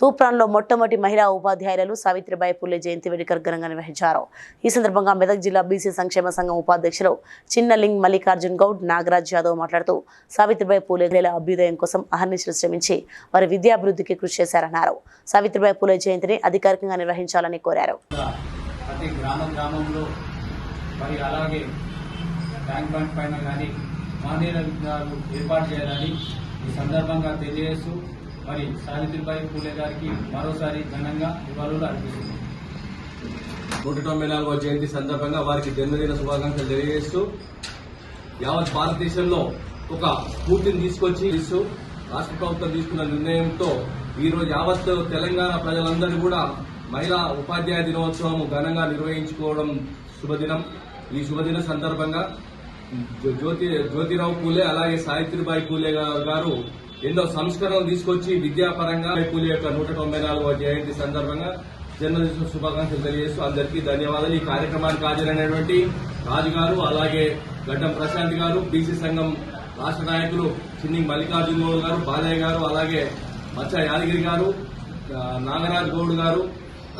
తూప్రాన్లో మొట్టమొదటి మహిళా ఉపాధ్యాయులు సావిత్రిబాయి పూలే జయంతి వేడుకలు ఘనంగా నిర్వహించారు. ఈ సందర్భంగా మెదక్ జిల్లా బీసీ సంక్షేమ సంఘం ఉపాధ్యక్షులు చిన్నలింగ్ మల్లికార్జున్ గౌడ్ నాగరాజ్ యాదవ్ మాట్లాడుతూ సావిత్రిబాయి పూలే మహిళల అభ్యుదయం కోసం అహర్నిశలు శ్రమించి వారి విద్యాభివృద్ధికి కృషి చేశారన్నారు. సావిత్రిబాయి పూలే జయంతిని అధికారికంగా నిర్వహించాలని కోరారు. ప్రతి గ్రామ గ్రామంలో మరి అలాగే ట్యాంక్ బండ్ పైన కానీ విగ్రహాలు ఏర్పాటు చేయాలని ఈ సందర్భంగా తెలియజేస్తూ మరి సావిత్రిబాయి పూలే గారికి మరోసారి ఘనంగా నివాళులు అర్పిస్తుంది నూట తొంభై నాలుగవ జయంతి సందర్భంగా వారికి జన్మదిన శుభాకాంక్షలు తెలియజేస్తూ యావత్ భారతదేశంలో ఒక స్ఫూర్తిని తీసుకొచ్చి ఇస్తూ రాష్ట్ర ప్రభుత్వం తీసుకున్న నిర్ణయంతో ఈ రోజు యావత్ తెలంగాణ ప్రజలందరూ కూడా మహిళా ఉపాధ్యాయ దినోత్సవం ఘనంగా నిర్వహించుకోవడం శుభదినం. ఈ శుభదిన సందర్భంగా జ్యోతి జ్యోతిరావు పూలే అలాగే సావిత్రిబాయి పూలే గారు ఎన్నో సంస్కరణలు తీసుకొచ్చి విద్యాపరంగా పూలే యొక్క నూట తొంభై నాలుగవ జయంతి సందర్భంగా జన్మదిన శుభాకాంక్షలు తెలియజేస్తూ అందరికీ ధన్యవాదాలు. ఈ కార్యక్రమానికి హాజరైనటువంటి రాజు గారు అలాగే గడ్డం ప్రశాంత్ గారు బీసీ సంఘం రాష్ట్ర నాయకులు చిన్ని మల్లికార్జున గారు బాలయ్య గారు అలాగే మచ్చ యాదగిరి గారు నాగరాజ్ గౌడ్ గారు.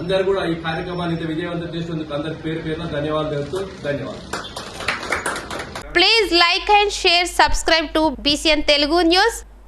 అందరు కూడా ఈ కార్యక్రమాన్ని ఇంత విజయవంతం చేసినందుకు అందరికి పేరు పేరున ధన్యవాదాలు తెలుస్తూ ధన్యవాదాలు. Please like and share subscribe to BCN Telugu news